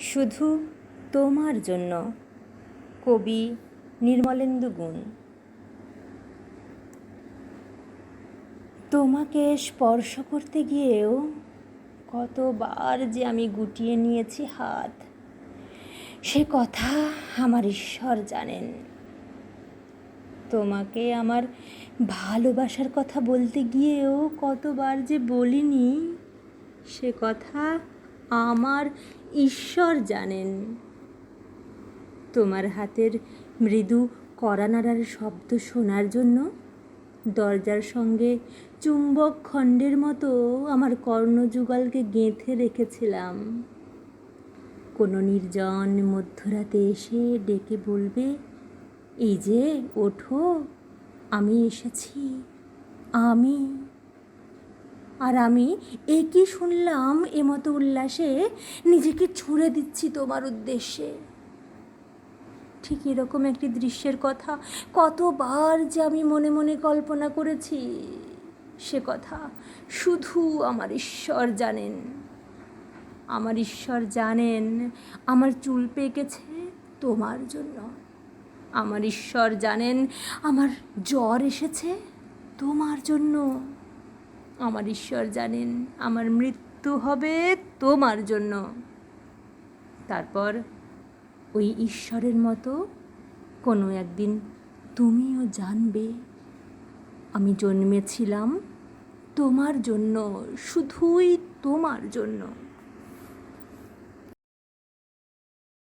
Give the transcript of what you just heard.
শুধু তোমার জন্য। কবি নির্মলেন্দু গুণ। তোমাকে স্পর্শ করতে গিয়েও কতবার যে আমি গুটিয়ে নিয়েছি হাত, সে কথা আমার ঈশ্বর জানেন। তোমাকে আমার ভালোবাসার কথা বলতে গিয়েও কতবার যে বলিনি, সে কথা আমার ঈশ্বর জানেন। তোমার হাতের মৃদু কড়া নাড়ার শব্দ শোনার জন্য দরজার সঙ্গে চুম্বক খণ্ডের মতো আমার কর্ণযুগলকে গেঁথে রেখেছিলাম। কোনো নির্জন মধ্যরাতে এসে ডেকে বলবে, এই যে, ওঠো, আমি এসেছি, আমি আর আমি এ একই শুনলাম এ এমতো উল্লাসে নিজেকে ছুঁড়ে দিচ্ছি তোমার উদ্দেশ্যে। ঠিক এরকম একটি দৃশ্যের কথা কতবার যে আমি মনে মনে কল্পনা করেছি। সে কথা শুধু আমার ঈশ্বর জানেন। আমার ঈশ্বর জানেন আমার চুল পেকেছে তোমার জন্য। আমার ঈশ্বর জানেন আমার জ্বর এসেছে তোমার জন্য। আমার ঈশ্বর জানেন, আমার মৃত্যু হবে তোমার জন্য। তারপর ওই ঈশ্বরের মতো কোনো একদিন তুমিও জানবে, আমি জন্মেছিলাম তোমার জন্য, শুধুই তোমার জন্য।